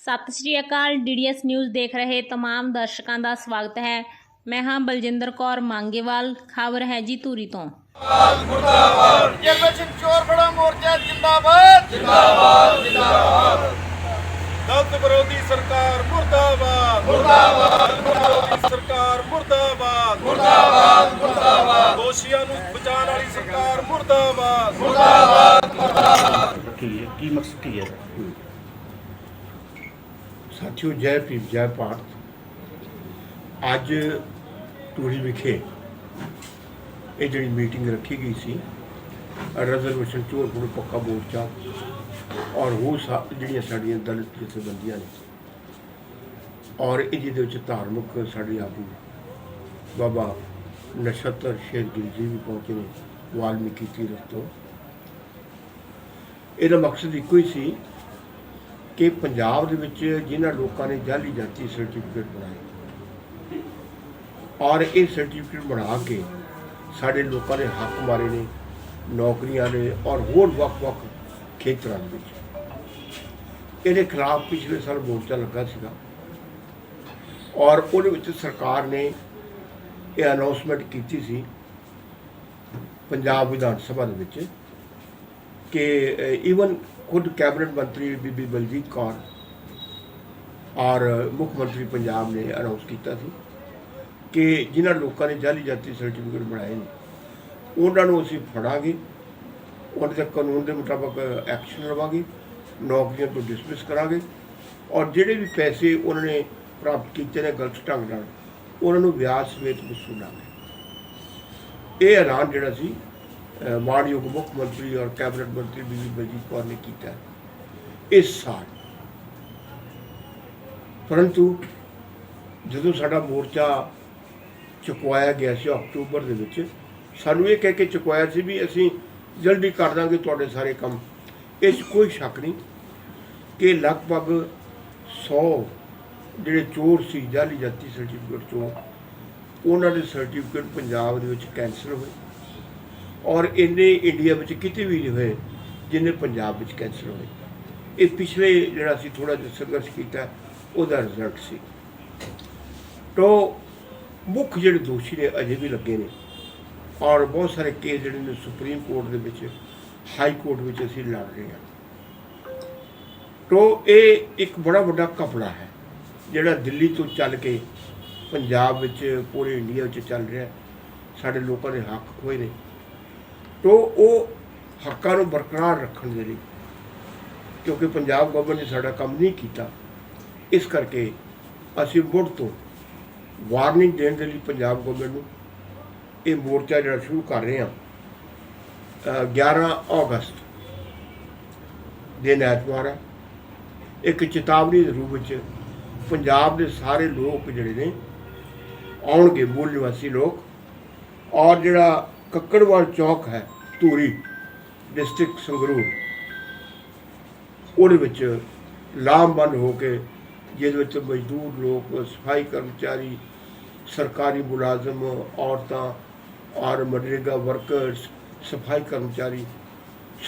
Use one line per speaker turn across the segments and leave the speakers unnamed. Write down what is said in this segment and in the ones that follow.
ਸਤਿ ਸ਼੍ਰੀ ਅਕਾਲ DDS news ਦੇਖ ਰਹੇ तमाम ਦਰਸ਼ਕਾਂ ਦਾ ਸਵਾਗਤ ਹੈ ਮੈਂ ਹਾਂ ਬਲਜਿੰਦਰ ਕੌਰ ਮੰਗੇਵਾਲ ਖਬਰ ਹੈ ਜੀ ਧੂਰੀ ਤੋਂ
ਜਰਮਨ ਸਿੰਘ ਚੋਰ ਬੜਾ ਮੋਰਚਾ ਜਿੰਦਾਬਾਦ ਜਿੰਦਾਬਾਦ ਜਿੰਦਾਬਾਦ ਦਲਤ ਵਿਰੋਧੀ ਸਰਕਾਰ ਮੁਰਦਾਬਾਦ ਮੁਰਦਾਬਾਦ ਸਰਕਾਰ ਮੁਰਦਾਬਾਦ ਮੁਰਦਾਬਾਦ ਮੁਰਦਾਬਾਦ ਦੋਸ਼ੀਆਂ ਨੂੰ ਬਚਾਉਣ ਵਾਲੀ ਸਰਕਾਰ ਮੁਰਦਾਬਾਦ
ਕੀ ਹੈ ਕੀ ਮਕਸਦ ਕੀ ਹੈ
ਸਾਥੀਓ, ਜੈ ਭੀਮ, ਜੈ ਭਾਰਤ। ਅੱਜ ਟੂਰੀ ਵਿਖੇ ਇਹ ਜਿਹੜੀ ਮੀਟਿੰਗ ਰੱਖੀ ਗਈ ਸੀ ਰਿਜ਼ਰਵੇਸ਼ਨ ਚੋਰਪੁਰ ਪੱਕਾ ਮੋਰਚਾ ਔਰ ਉਹ ਸਾ- ਜਿਹੜੀਆਂ ਸਾਡੀਆਂ ਦਲਿਤ ਜਥੇਬੰਦੀਆਂ ਨੇ ਔਰ ਇਹ ਜਿਹਦੇ ਵਿੱਚ ਧਾਰਮਿਕ ਸਾਡੇ ਆਗੂ ਬਾਬਾ ਨਛੱਤਰ ਸ਼ੇਰ ਗਿਲ ਜੀ ਵੀ ਪਹੁੰਚੇ ਨੇ, ਵਾਲਮੀਕੀ ਤੀਰਥ ਤੋਂ। ਇਹਦਾ ਮਕਸਦ ਇੱਕੋ ਹੀ ਸੀ ਕਿ ਪੰਜਾਬ ਦੇ ਵਿੱਚ ਜਿਨ੍ਹਾਂ ਲੋਕਾਂ ਨੇ ਜਾਲੀ ਜਾਤੀ ਸਰਟੀਫਿਕੇਟ ਬਣਾਏ ਔਰ ਇਹ ਸਰਟੀਫਿਕੇਟ ਬਣਾ ਕੇ ਸਾਡੇ ਲੋਕਾਂ ਦੇ ਹੱਕ ਮਾਰੇ ਨੇ, ਨੌਕਰੀਆਂ ਦੇ ਔਰ ਹੋਰ ਵੱਖ-ਵੱਖ ਖੇਤਰਾਂ ਦੇ ਵਿੱਚ। ਇਹਦੇ ਖਿਲਾਫ ਪਿਛਲੇ ਸਾਲ ਮੋਰਚਾ ਲੱਗਾ ਸੀਗਾ ਔਰ ਉਹਦੇ ਵਿੱਚ ਸਰਕਾਰ ਨੇ ਇਹ ਅਨਾਉਂਸਮੈਂਟ ਕੀਤੀ ਸੀ ਪੰਜਾਬ ਵਿਧਾਨ ਸਭਾ ਦੇ ਵਿੱਚ ਕਿ ਈਵਨ ਖੁਦ ਕੈਬਨਿਟ ਮੰਤਰੀ ਬੀਬੀ ਬਲਜੀਤ ਕੌਰ ਔਰ ਮੁੱਖ ਮੰਤਰੀ ਪੰਜਾਬ ਨੇ ਅਨਾਉਂਸ ਕੀਤਾ ਸੀ ਕਿ ਜਿਨ੍ਹਾਂ ਲੋਕਾਂ ਨੇ ਜਾਲੀ ਜਾਤੀ ਸਰਟੀਫਿਕੇਟ ਬਣਾਏ ਨੇ, ਉਹਨਾਂ ਨੂੰ ਅਸੀਂ ਫੜਾਂਗੇ, ਉਹਨਾਂ ਦੇ ਕਾਨੂੰਨ ਦੇ ਮੁਤਾਬਕ ਐਕਸ਼ਨ ਲਵਾਂਗੇ, ਨੌਕਰੀਆਂ ਤੋਂ ਡਿਸਮਿਸ ਕਰਾਂਗੇ ਔਰ ਜਿਹੜੇ ਵੀ ਪੈਸੇ ਉਹਨਾਂ ਨੇ ਪ੍ਰਾਪਤ ਕੀਤੇ ਨੇ ਗਲਤ ਢੰਗ ਨਾਲ, ਉਹਨਾਂ ਨੂੰ ਵਿਆਜ ਸਮੇਤ ਵਸੂਲਾਂਗੇ। ਇਹ ਐਲਾਨ ਜਿਹੜਾ ਸੀ ਮਾਨਯੋਗ ਮੁੱਖ ਮੰਤਰੀ ਔਰ ਕੈਬਨਿਟ ਮੰਤਰੀ ਬੀਬੀ ਬਲਜੀਤ ਕੌਰ ਨੇ ਕੀਤਾ ਇਸ ਸਾਲ। ਪਰੰਤੂ ਜਦੋਂ ਸਾਡਾ ਮੋਰਚਾ ਚੁਕਵਾਇਆ ਗਿਆ ਸੀ ਅਕਤੂਬਰ ਦੇ ਵਿੱਚ, ਸਾਨੂੰ ਇਹ ਕਹਿ ਕੇ ਚੁਕਵਾਇਆ ਸੀ ਵੀ ਅਸੀਂ ਜਲਦੀ ਕਰ ਦਾਂਗੇ ਤੁਹਾਡੇ ਸਾਰੇ ਕੰਮ। ਇਸ 'ਚ ਕੋਈ ਸ਼ੱਕ ਨਹੀਂ ਕਿ ਲਗਭਗ 100 ਜਿਹੜੇ ਚੋਰ ਸੀ ਜਾਲੀ ਜਾਤੀ ਸਰਟੀਫਿਕੇਟ ਚੋਂ ਉਹਨਾਂ ਦੇ ਸਰਟੀਫਿਕੇਟ ਪੰਜਾਬ ਦੇ ਵਿੱਚ ਕੈਂਸਲ ਹੋਏ। ਔਰ ਇੰਨੇ ਇੰਡੀਆ ਵਿੱਚ ਕਿਤੇ ਵੀ ਨਹੀਂ ਹੋਏ ਜਿੰਨੇ ਪੰਜਾਬ ਵਿੱਚ ਕੈਂਸਰ ਹੋਏ। ਇਹ ਪਿਛਲੇ ਜਿਹੜਾ ਸੀ ਥੋੜਾ ਜਿਹਾ ਸੰਘਰਸ਼ ਕੀਤਾ, ਉਹਦਾ ਰਿਜ਼ਲਟ ਸੀ। ਤੋ ਮੁੱਖ ਜਿਹੜੇ ਦੋਸ਼ੀ ਨੇ ਅਜੇ ਵੀ ਲੱਗੇ ਨੇ ਔਰ ਬਹੁਤ ਸਾਰੇ ਕੇਸ ਜਿਹੜੇ ਨੇ ਸੁਪਰੀਮ ਕੋਰਟ ਦੇ ਵਿੱਚ, ਹਾਈ ਕੋਰਟ ਵਿੱਚ ਅਸੀਂ ਲੜ ਰਹੇ ਹਾਂ। ਤੋ ਇਹ ਇੱਕ ਬੜਾ ਵੱਡਾ ਕਪੜਾ ਹੈ, ਜਿਹੜਾ ਦਿੱਲੀ ਤੋਂ ਚੱਲ ਕੇ ਪੰਜਾਬ ਵਿੱਚ, ਪੂਰੇ ਇੰਡੀਆ ਵਿੱਚ ਚੱਲ ਰਿਹਾ। ਸਾਡੇ ਲੋਕਾਂ ਦੇ ਹੱਕ ਖੋਏ ਨੇ। ਤੋ ਉਹ ਹੱਕਾਂ ਨੂੰ ਬਰਕਰਾਰ ਰੱਖਣ ਦੇ ਲਈ ਕਿਉਂਕਿ ਪੰਜਾਬ ਗਵਰਨਮੈਂਟ ਨੇ ਸਾਡਾ ਕੰਮ ਨਹੀਂ ਕੀਤਾ ਇਸ ਕਰਕੇ ਅਸੀਂ ਮੁੜ ਤੋਂ ਵਾਰਨਿੰਗ ਦੇਣ ਦੇ ਲਈ ਪੰਜਾਬ ਗਵਰਨਮੈਂਟ ਨੂੰ ਇਹ ਮੋਰਚਾ ਜਿਹੜਾ ਸ਼ੁਰੂ ਕਰ ਰਹੇ ਹਾਂ ਅ, 11 ਅਗਸਤ ਦਿਨ ਐਤਵਾਰ ਹੈ। ਇੱਕ ਚੇਤਾਵਨੀ ਦੇ ਰੂਪ ਵਿੱਚ ਪੰਜਾਬ ਦੇ ਸਾਰੇ ਲੋਕ ਜਿਹੜੇ ਨੇ ਆਉਣਗੇ ਮੂਲ ਨਿਵਾਸੀ ਲੋਕ ਔਰ ਜਿਹੜਾ ਕੱਕੜਵਾਲ ਚੌਕ ਹੈ, ਧੂਰੀ, ਡਿਸਟ੍ਰਿਕਟ ਸੰਗਰੂਰ। ਉਹਦੇ ਵਿੱਚ ਲਾਮਬੰਦ ਹੋ ਕੇ, ਜਿਹਦੇ ਵਿੱਚ ਮਜ਼ਦੂਰ ਲੋਕ, ਸਫ਼ਾਈ ਕਰਮਚਾਰੀ, ਸਰਕਾਰੀ ਮੁਲਾਜ਼ਮ, ਔਰਤਾਂ, ਔਰ ਮਨਰੇਗਾ ਵਰਕਰਸ, ਸਫ਼ਾਈ ਕਰਮਚਾਰੀ,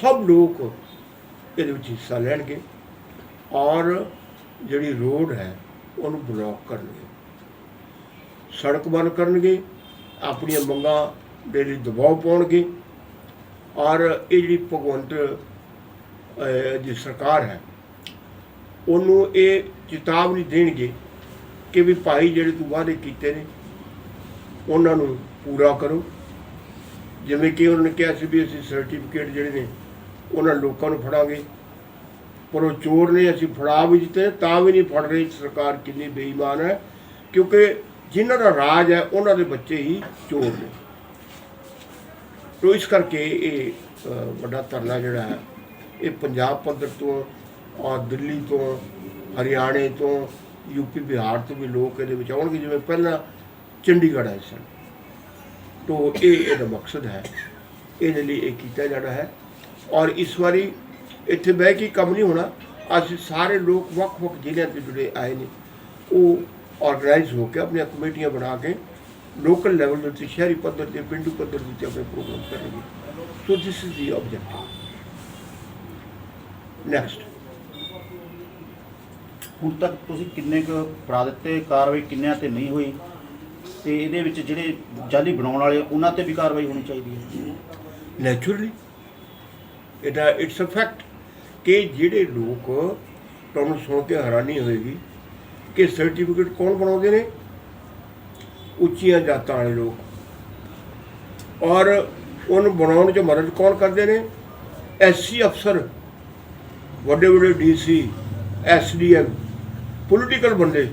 ਸਭ ਲੋਕ ਇਹਦੇ ਵਿੱਚ ਹਿੱਸਾ ਲੈਣਗੇ ਔਰ ਜਿਹੜੀ ਰੋਡ ਹੈ, ਉਹਨੂੰ ਬਲੌਕ ਕਰਨਗੇ। ਸੜਕ ਬੰਦ ਕਰਨਗੇ, ਆਪਣੀਆਂ ਮੰਗਾਂ ਦੇ ਲਈ ਦਬਾਅ ਪਾਉਣਗੇ। ਔਰ ਇਹ ਜਿਹੜੀ ਭਗਵੰਤ ਦੀ ਸਰਕਾਰ ਹੈ, ਉਹਨੂੰ ਇਹ ਚੇਤਾਵਨੀ ਦੇਣਗੇ ਕਿ ਵੀ ਭਾਈ ਜਿਹੜੇ ਤੂੰ ਵਾਅਦੇ ਕੀਤੇ ਨੇ, ਉਹਨਾਂ ਨੂੰ ਪੂਰਾ ਕਰੋ। ਜਿਵੇਂ ਕਿ ਉਹਨਾਂ ਨੇ ਕਿਹਾ ਸੀ ਵੀ ਅਸੀਂ ਸਰਟੀਫਿਕੇਟ ਜਿਹੜੇ ਨੇ, ਉਹਨਾਂ ਲੋਕਾਂ ਨੂੰ ਫੜਾਂਗੇ। ਪਰ ਉਹ ਚੋਰ ਨੇ, ਅਸੀਂ ਫੜਾ ਵੀ ਦਿੱਤੇ ਤਾਂ ਵੀ ਨਹੀਂ ਫੜ ਰਹੀ। ਸਰਕਾਰ ਕਿੰਨੀ ਬੇਈਮਾਨ ਹੈ, ਕਿਉਂਕਿ ਜਿਨ੍ਹਾਂ ਦਾ ਰਾਜ ਹੈ, ਉਹਨਾਂ ਦੇ ਬੱਚੇ ਹੀ ਚੋਰ ਨੇ। ਤੋ ਇਸ ਕਰਕੇ ਇਹ ਵੱਡਾ ਧਰਨਾ ਜਿਹੜਾ ਹੈ, ਇਹ ਪੰਜਾਬ ਪੱਧਰ ਤੋਂ ਔਰ ਦਿੱਲੀ ਤੋਂ, ਹਰਿਆਣੇ ਤੋਂ ਯੂਪੀ ਬਿਹਾਰ ਤੋਂ ਵੀ ਲੋਕ ਇਹਦੇ ਵਿੱਚ ਆਉਣਗੇ, ਜਿਵੇਂ ਪਹਿਲਾਂ ਚੰਡੀਗੜ੍ਹ ਆਏ ਸਨ। ਤੋ ਇਹ ਇਹਦਾ ਮਕਸਦ ਹੈ। ਇਹਦੇ ਲਈ ਇਹ ਕੀਤਾ ਜਾਣਾ ਹੈ। ਔਰ ਇਸ ਵਾਰੀ ਇੱਥੇ ਬਹਿ ਕੇ ਕੰਮ ਨਹੀਂ ਹੋਣਾ। ਅੱਜ ਸਾਰੇ ਲੋਕ ਵੱਖ-ਵੱਖ ਜ਼ਿਲ੍ਹਿਆਂ ਤੋਂ ਜੁੜੇ ਆਏ ਨੇ। ਉਹ ਆਰਗੇਨਾਈਜ਼ ਹੋ ਕੇ ਆਪਣੀਆਂ ਕਮੇਟੀਆਂ ਬਣਾ ਕੇ ਲੋਕਲ ਲੈਵਲ ਦੇ ਉੱਤੇ ਸ਼ਹਿਰੀ ਪੱਧਰ ਤੇ ਪਿੰਡੂ ਪੱਧਰ ਦੇ ਉੱਤੇ ਆਪਣੇ ਪ੍ਰੋਗਰਾਮ ਕਰਨਗੇ। So this is the objective next
ਹੁਣ ਤੱਕ ਤੁਸੀਂ ਕਿੰਨੇ ਕੁ ਫੜਾ ਦਿੱਤੇ, ਕਾਰਵਾਈ ਕਿੰਨਿਆਂ ਤੇ ਨਹੀਂ ਹੋਈ, ਤੇ ਇਹਦੇ ਵਿੱਚ ਜਿਹੜੇ ਜਾਲੀ ਬਣਾਉਣ ਵਾਲੇ ਉਹਨਾਂ ਤੇ ਵੀ ਕਾਰਵਾਈ ਹੋਣੀ ਚਾਹੀਦੀ ਹੈ।
ਨੈਚੁਰਲੀ ਇਹਦਾ ਇਟਸ ਅ ਫੈਕਟ ਕਿ ਜਿਹੜੇ ਲੋਕ ਤੁਹਾਨੂੰ ਸੁਣ ਕੇ ਹੈਰਾਨੀ ਹੋਏਗੀ ਕਿ ਸਰਟੀਫਿਕੇਟ ਕੌਣ ਬਣਾਉਂਦੇ ਨੇ? ਉੱਚੀਆਂ ਜਾਤਾਂ ਵਾਲੇ ਲੋਕ। ਔਰ ਉਹਨੂੰ ਬਣਾਉਣ 'ਚ ਮਦਦ ਕੌਣ ਕਰਦੇ ਨੇ? ਐਸਸੀ ਅਫਸਰ, ਵੱਡੇ ਵੱਡੇ ਡੀਸੀ ਐਸਡੀਐਮ ਪੋਲੀਟੀਕਲ ਬੰਦੇ,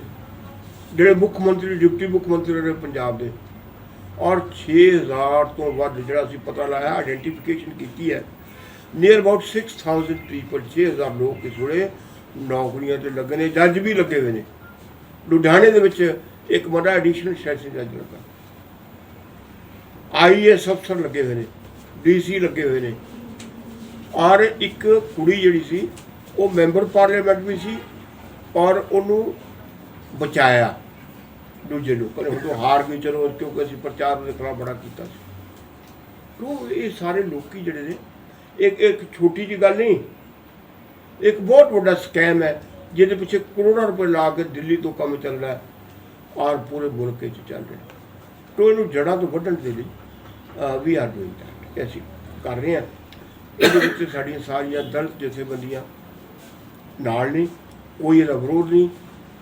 ਜਿਹੜੇ ਮੁੱਖ ਮੰਤਰੀ, ਡਿਪਟੀ ਮੁੱਖ ਮੰਤਰੀ ਨੇ ਪੰਜਾਬ ਦੇ। ਔਰ 6000 ਤੋਂ ਵੱਧ ਜਿਹੜਾ ਅਸੀਂ ਪਤਾ ਲਾਇਆ ਆਇਡੈਂਟੀਫਿਕੇਸ਼ਨ ਕੀਤੀ ਹੈ। ਨੀਅਰ ਅਬਾਊਟ 6000 ਪੀਪਲ 6000 ਲੋਕ ਇਸ ਵੇਲੇ ਨੌਕਰੀਆਂ ਤੇ ਲੱਗੇ ਨੇ, ਜੱਜ ਵੀ ਲੱਗੇ ਹੋਏ ਨੇ। ਲੁਧਿਆਣੇ ਦੇ ਵਿੱਚ ਇੱਕ ਵੱਡਾ ਐਡੀਸ਼ਨਲ ਸੈਸ਼ਨ ਜੱਜ ਲੱਗਾ ਆਈਐਸ ਅਫਸਰ ਲੱਗੇ ਹੋਏ ਨੇ ਡੀਸੀ ਲੱਗੇ ਹੋਏ ਨੇ। ਔਰ ਇੱਕ ਕੁੜੀ ਜਿਹੜੀ ਸੀ, ਉਹ ਮੈਂਬਰ ਪਾਰਲੀਮੈਂਟ ਵੀ ਸੀ ਔਰ ਉਹਨੂੰ ਬਚਾਇਆ ਦੂਜੇ ਲੋਕਾਂ ਨੇ ਹੁਣ ਹਾਰ ਗਈ, ਚਲੋ ਕਿਉਂਕਿ ਅਸੀਂ ਪ੍ਰਚਾਰ ਦੇ ਖਿਲਾਫ ਬੜਾ ਕੀਤਾ ਸੀ। ਉਹ ਇਹ ਸਾਰੇ ਲੋਕੀ ਜਿਹੜੇ ਨੇ, ਇੱਕ ਇੱਕ ਛੋਟੀ ਜਿਹੀ ਗੱਲ ਨਹੀਂ, ਇੱਕ ਬਹੁਤ ਵੱਡਾ ਸਕੈਮ ਹੈ, ਜਿਹਦੇ ਪਿੱਛੇ ਕਰੋੜਾਂ ਰੁਪਏ ਲਾ ਕੇ ਦਿੱਲੀ ਤੋਂ ਕੰਮ ਚੱਲ ਰਿਹਾ ਹੈ। ਔਰ ਪੂਰੇ ਮੁਲਕ ਵਿੱਚ ਚੱਲ ਰਿਹਾ। ਤੋ ਇਹਨੂੰ ਜੜ੍ਹਾਂ ਤੋਂ ਵੱਢਣ ਦੇ ਲਈ ਵੀ ਆਰ ਡੂਇੰਗ ਦੈਟ ਅਸੀਂ ਕਰ ਰਹੇ ਹਾਂ। ਇਹਦੇ ਵਿੱਚ ਸਾਡੀਆਂ ਸਾਰੀਆਂ ਦਲਿਤ ਜਥੇਬੰਦੀਆਂ ਨਾਲ ਨਹੀਂ ਕੋਈ ਇਹਦਾ ਵਿਰੋਧ ਨਹੀਂ।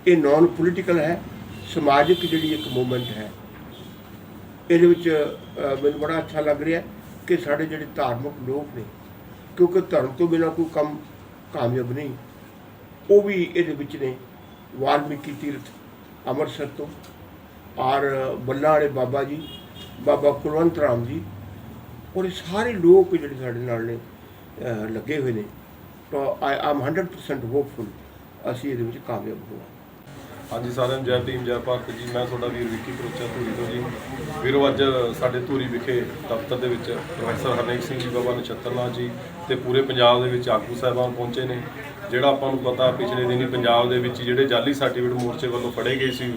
ਇਹ ਨਾਨ ਪੋਲੀਟੀਕਲ ਹੈ, ਸਮਾਜਿਕ ਜਿਹੜੀ ਇੱਕ ਮੂਵਮੈਂਟ ਹੈ। ਇਹਦੇ ਵਿੱਚ ਮੈਨੂੰ ਬੜਾ ਅੱਛਾ ਲੱਗ ਰਿਹਾ ਕਿ ਸਾਡੇ ਜਿਹੜੇ ਧਾਰਮਿਕ ਲੋਕ ਨੇ, ਕਿਉਂਕਿ ਧਰਮ ਤੋਂ ਬਿਨਾਂ ਕੋਈ ਕੰਮ ਕਾਮਯਾਬ ਨਹੀਂ, ਉਹ ਵੀ ਇਹਦੇ ਵਿੱਚ ਨੇ। ਵਾਲਮੀਕੀ ਤੀਰਥ ਅੰਮ੍ਰਿਤਸਰ ਤੋਂ, ਔਰ ਬੱਲਾ ਵਾਲੇ ਬਾਬਾ ਜੀ, ਬਾਬਾ ਕੁਲਵੰਤ ਰਾਮ ਜੀ, ਔਰ ਇਹ ਸਾਰੇ ਲੋਕ ਜਿਹੜੇ ਸਾਡੇ ਨਾਲ ਨੇ ਲੱਗੇ ਹੋਏ ਨੇ। ਤਾਂ ਆਈ ਆਮ 100% ਹੋਪਫੁਲ ਅਸੀਂ ਇਹਦੇ ਵਿੱਚ ਕਾਮਯਾਬ ਹੋਵਾਂਗੇ।
ਹਾਂਜੀ ਸਾਰਿਆਂ ਨੂੰ ਜੈ ਭੀਮ, ਜੈ ਭਾਰਤ ਜੀ, ਮੈਂ ਤੁਹਾਡਾ ਵੀਰ ਵਿੱਕੀ ਕਰੋਚਾ ਧੂਰੀ ਤੋਂ ਜੀ। ਵੀਰੋ, ਅੱਜ ਸਾਡੇ ਧੂਰੀ ਵਿਖੇ ਦਫ਼ਤਰ ਦੇ ਵਿੱਚ ਪ੍ਰੋਫੈਸਰ ਹਰਨੇਕ ਸਿੰਘ ਜੀ, ਬਾਬਾ ਨਛੱਤਰ ਨਾਥ ਜੀ ਤੇ ਪੂਰੇ ਪੰਜਾਬ ਦੇ ਵਿੱਚ ਆਗੂ ਸਾਹਿਬਾਨ ਪਹੁੰਚੇ ਨੇ। ਜਿਹੜਾ ਆਪਾਂ ਨੂੰ ਪਤਾ ਪਿਛਲੇ ਦਿਨੀ ਪੰਜਾਬ ਦੇ ਵਿੱਚ ਜਿਹੜੇ ਜਾਲੀ ਸਰਟੀਫਿਕੇਟ ਮੋਰਚੇ ਵੱਲੋਂ ਫੜੇ ਗਏ ਸੀ,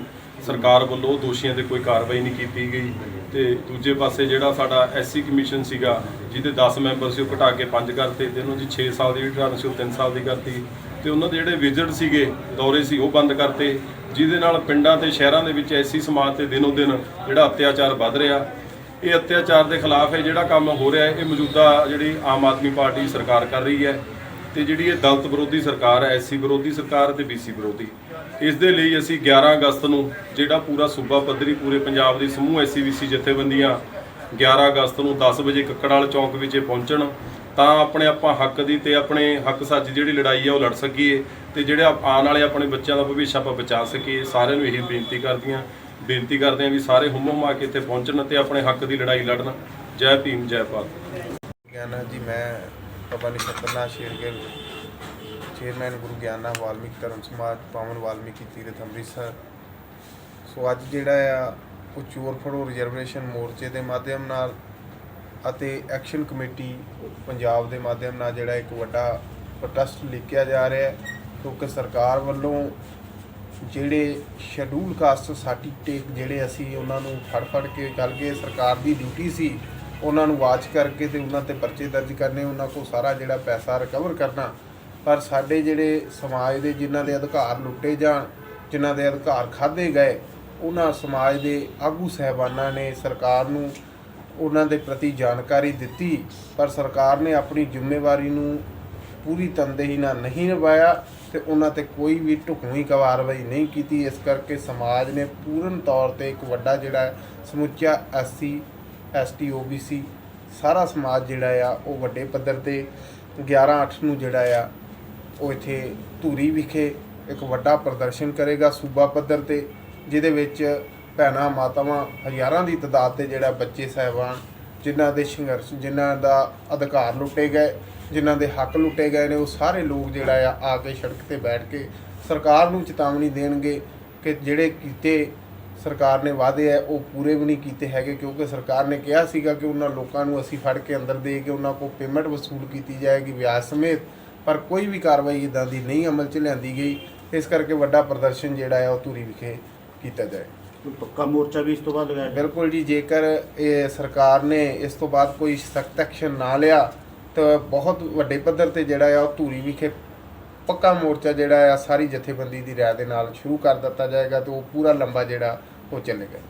ਸਰਕਾਰ ਵੱਲੋਂ ਉਹ ਦੋਸ਼ੀਆਂ ਤੇ ਕੋਈ ਕਾਰਵਾਈ ਨਹੀਂ ਕੀਤੀ ਗਈ। ਤੇ ਦੂਜੇ ਪਾਸੇ ਜਿਹੜਾ ਸਾਡਾ ਐਸਸੀ ਕਮਿਸ਼ਨ ਸੀਗਾ, ਜਿਹਦੇ 10 ਮੈਂਬਰ ਸੀ, ਉਹ ਘਟਾ ਕੇ 5 ਕਰਤੇ ਤੇ ਉਹਨੂੰ ਜੀ 6 ਸਾਲ ਦੀ ਟਰਨ ਸੀ, ਉਹ 3 ਸਾਲ ਦੀ ਕਰਤੀ। ਤੇ ਉਹਨਾਂ ਦੇ ਜਿਹੜੇ ਵਿਜ਼ਿਟ ਸੀਗੇ, ਦੌਰੇ ਸੀ, ਉਹ ਬੰਦ ਕਰਤੇ, ਜਿਹਦੇ ਨਾਲ ਪਿੰਡਾਂ ਤੇ ਸ਼ਹਿਰਾਂ ਦੇ ਵਿੱਚ ਐਸੀ ਸਮਾਜ ਤੇ ਦਿਨੋ ਦਿਨ ਜਿਹੜਾ ਅਤਿਆਚਾਰ ਵੱਧ ਰਿਹਾ। ਇਹ ਅਤਿਆਚਾਰ ਦੇ ਖਿਲਾਫ ਇਹ ਜਿਹੜਾ ਕੰਮ ਹੋ ਰਿਹਾ ਹੈ ਇਹ ਮੌਜੂਦਾ ਜਿਹੜੀ ਆਮ ਆਦਮੀ ਪਾਰਟੀ ਸਰਕਾਰ ਕਰ ਰਹੀ ਹੈ। ਤੇ ਜਿਹੜੀ ਇਹ ਦਲਤ ਵਿਰੋਧੀ ਸਰਕਾਰ ਹੈ ਐਸਸੀ ਵਿਰੋਧੀ ਸਰਕਾਰ ਤੇ ਬੀਸੀ ਵਿਰੋਧੀ, ਇਸ ਦੇ ਲਈ ਅਸੀਂ 11 ਅਗਸਤ ਨੂੰ ਜਿਹੜਾ ਪੂਰਾ ਸੂਬਾ ਪੱਧਰੀ ਪੂਰੇ ਪੰਜਾਬ ਦੀ ਸਮੂਹ ਐਸਸੀ ਬੀਸੀ ਜਥੇਬੰਦੀਆਂ 11 ਅਗਸਤ ਨੂੰ 10 ਵਜੇ ਕੱਕੜਾਲ ਚੌਂਕ ਵਿੱਚ ਪਹੁੰਚਣ, ਤਾਂ ਆਪਣੇ ਆਪਾਂ ਹੱਕ ਦੀ ਤੇ ਆਪਣੇ ਹੱਕ ਸੱਚ ਜਿਹੜੀ ਲੜਾਈ ਆ ਉਹ ਲੜ ਸਕੀਏ ਤੇ ਜਿਹੜੇ ਆਉਣ ਵਾਲੇ ਆਪਣੇ ਬੱਚਿਆਂ ਦਾ ਭਵਿੱਖ ਆਪਾਂ ਬਚਾ ਸਕੀਏ। ਸਾਰਿਆਂ ਨੂੰ ਇਹ ਬੇਨਤੀ ਕਰਦੀਆਂ, ਬੇਨਤੀ ਕਰਦੇ ਹਾਂ ਵੀ ਸਾਰੇ ਹੁੰਮ ਹੁਮਾ ਕੇ ਇੱਥੇ ਪਹੁੰਚਣ ਤੇ ਆਪਣੇ ਹੱਕ ਦੀ ਲੜਾਈ ਲੜਨ। ਜੈ ਭੀਮ, ਜੈ ਭਾਰਤ।
ਗਿਆਨਾ ਜੀ? ਮੈਂ ਬਾਬਾ ਨਿਸ਼ਤਰਨਾਥ ਸ਼ੇਰਗਿੱਲ ਚੇਅਰਮੈਨ ਗੁਰੂ ਗਿਆਨਾ ਵਾਲਮੀਕ ਧਰਮ ਸਮਾਜ, ਪਾਵਨ ਵਾਲਮੀਕੀ ਤੀਰਥ ਅੰਮ੍ਰਿਤਸਰ। ਸੋ ਅੱਜ ਜਿਹੜਾ ਆ, ਉਹ ਚੋਰ ਫੜੋ ਰਿਜ਼ਰਵੇਸ਼ਨ ਮੋਰਚੇ ਦੇ ਮਾਧਿਅਮ ਨਾਲ ਅਤੇ ਐਕਸ਼ਨ ਕਮੇਟੀ ਪੰਜਾਬ ਦੇ ਮਾਧਿਅਮ ਨਾਲ ਜਿਹੜਾ ਇੱਕ ਵੱਡਾ ਪ੍ਰੋਟੈਸਟ ਲਿਖਿਆ ਜਾ ਰਿਹਾ ਹੈ। ਕਿਉਂਕਿ ਸਰਕਾਰ ਵੱਲੋਂ ਜਿਹੜੇ ਸ਼ੈਡਿਊਲ ਕਾਸਟ ਸਰਟੀਫਿਕੇਟ ਜਿਹੜੇ ਅਸੀਂ ਉਹਨਾਂ ਨੂੰ ਫੜ ਫੜ ਕੇ ਚੱਲ ਗਏ, ਸਰਕਾਰ ਦੀ ਡਿਊਟੀ ਸੀ ਉਹਨਾਂ ਨੂੰ ਵਾਚ ਕਰਕੇ ਤੇ ਉਹਨਾਂ ਤੇ ਪਰਚੇ ਦਰਜ ਕਰਨੇ, ਉਹਨਾਂ ਕੋਲ ਸਾਰਾ ਜਿਹੜਾ ਪੈਸਾ ਰਿਕਵਰ ਕਰਨਾ। ਪਰ ਸਾਡੇ ਜਿਹੜੇ ਸਮਾਜ ਦੇ ਜਿਨ੍ਹਾਂ ਦੇ ਅਧਿਕਾਰ ਲੁੱਟੇ ਜਾਣ, ਜਿਨ੍ਹਾਂ ਦੇ ਅਧਿਕਾਰ ਖਾਦੇ ਗਏ, ਉਹਨਾਂ ਸਮਾਜ ਦੇ ਆਗੂ ਸਹਿਬਾਨਾਂ ਨੇ ਸਰਕਾਰ ਨੂੰ ਉਹਨਾਂ ਦੇ ਪ੍ਰਤੀ ਜਾਣਕਾਰੀ ਦਿੱਤੀ, ਪਰ ਸਰਕਾਰ ਨੇ ਆਪਣੀ ਜ਼ਿੰਮੇਵਾਰੀ ਨੂੰ ਪੂਰੀ ਤਨਦੇਹੀ ਨਾਲ ਨਹੀਂ ਨਿਭਾਇਆ ਤੇ ਉਹਨਾਂ ਤੇ ਕੋਈ ਵੀ ਢੁਕਵੀਂ ਕਾਰਵਾਈ ਨਹੀਂ ਕੀਤੀ। ਇਸ ਕਰਕੇ ਸਮਾਜ ਨੇ ਪੂਰਨ ਤੌਰ ਤੇ ਇੱਕ ਵੱਡਾ ਜਿਹੜਾ ਸਮੁੱਚਾ ਐਸੀ ਐਸਟੀ ਓਬੀਸੀ ਸਾਰਾ ਸਮਾਜ ਜਿਹੜਾ ਆ, ਉਹ ਵੱਡੇ ਪੱਧਰ ਤੇ 11 8 ਨੂੰ ਜਿਹੜਾ ਆ, ਉਹ ਇੱਥੇ ਧੂਰੀ ਵਿਖੇ ਇੱਕ ਵੱਡਾ ਪ੍ਰਦਰਸ਼ਨ ਕਰੇਗਾ ਸੂਬਾ ਪੱਧਰ ਤੇ, ਜਿਹਦੇ ਵਿੱਚ ਭੈਣਾਂ ਮਾਤਾਵਾਂ ਹਜ਼ਾਰਾਂ ਦੀ ਤਾਦਾਦ ਤੇ ਜਿਹੜਾ ਬੱਚੇ ਸਹਿਬਾਨ, ਜਿਨ੍ਹਾਂ ਦੇ ਸੰਘਰਸ਼, ਜਿਨ੍ਹਾਂ ਦਾ ਅਧਿਕਾਰ ਲੁੱਟੇ ਗਏ, ਜਿਨ੍ਹਾਂ ਦੇ ਹੱਕ ਲੁੱਟੇ ਗਏ ਨੇ, ਉਹ ਸਾਰੇ ਲੋਕ ਜਿਹੜਾ ਆ ਆ ਕੇ ਸੜਕ ਤੇ ਬੈਠ ਕੇ ਸਰਕਾਰ ਨੂੰ ਚੇਤਾਵਨੀ ਦੇਣਗੇ ਕਿ ਜਿਹੜੇ ਕੀਤੇ ਸਰਕਾਰ ਨੇ ਵਾਅਦੇ ਹੈ ਉਹ ਪੂਰੇ ਵੀ ਨਹੀਂ ਕੀਤੇ ਹੈਗੇ ਕਿਉਂਕਿ ਸਰਕਾਰ ਨੇ ਕਿਹਾ ਸੀਗਾ ਕਿ ਉਹਨਾਂ ਲੋਕਾਂ ਨੂੰ ਅਸੀਂ ਫੜ ਕੇ ਅੰਦਰ ਦੇ ਕੇ ਉਹਨਾਂ ਕੋਲ ਪੇਮੈਂਟ ਵਸੂਲ ਕੀਤੀ ਜਾਏਗੀ ਵਿਆਜ ਸਮੇਤ ਪਰ ਕੋਈ ਵੀ ਕਾਰਵਾਈ ਇਦਾਂ ਦੀ ਨਹੀਂ ਅਮਲ 'ਚ ਲਿਆਂਦੀ ਗਈ ਇਸ ਕਰਕੇ ਵੱਡਾ ਪ੍ਰਦਰਸ਼ਨ ਜਿਹੜਾ ਹੈ ਉਹ ਧੂਰੀ ਵਿਖੇ ਕੀਤਾ ਜਾਏ
ਪੱਕਾ ਮੋਰਚਾ ਵੀ ਇਸ ਤੋਂ ਬਾਅਦ ਲਗਾਇਆ?
ਬਿਲਕੁਲ ਜੀ ਜੇਕਰ ਇਹ ਸਰਕਾਰ ਨੇ ਇਸ ਤੋਂ ਬਾਅਦ ਕੋਈ ਸਖਤ ਐਕਸ਼ਨ ਨਾ ਲਿਆ ਤਾਂ ਬਹੁਤ ਵੱਡੇ ਪੱਧਰ ਤੇ ਜਿਹੜਾ ਆ ਉਹ ਧੂਰੀ ਵਿਖੇ ਪੱਕਾ ਮੋਰਚਾ ਜਿਹੜਾ ਆ ਸਾਰੀ ਜਥੇਬੰਦੀ ਦੀ ਰਾਏ ਦੇ ਨਾਲ ਸ਼ੁਰੂ ਕਰ ਦਿੱਤਾ ਜਾਏਗਾ ਤੇ ਉਹ ਪੂਰਾ ਲੰਬਾ ਜਿਹੜਾ ਉਹ ਚੱਲੇਗਾ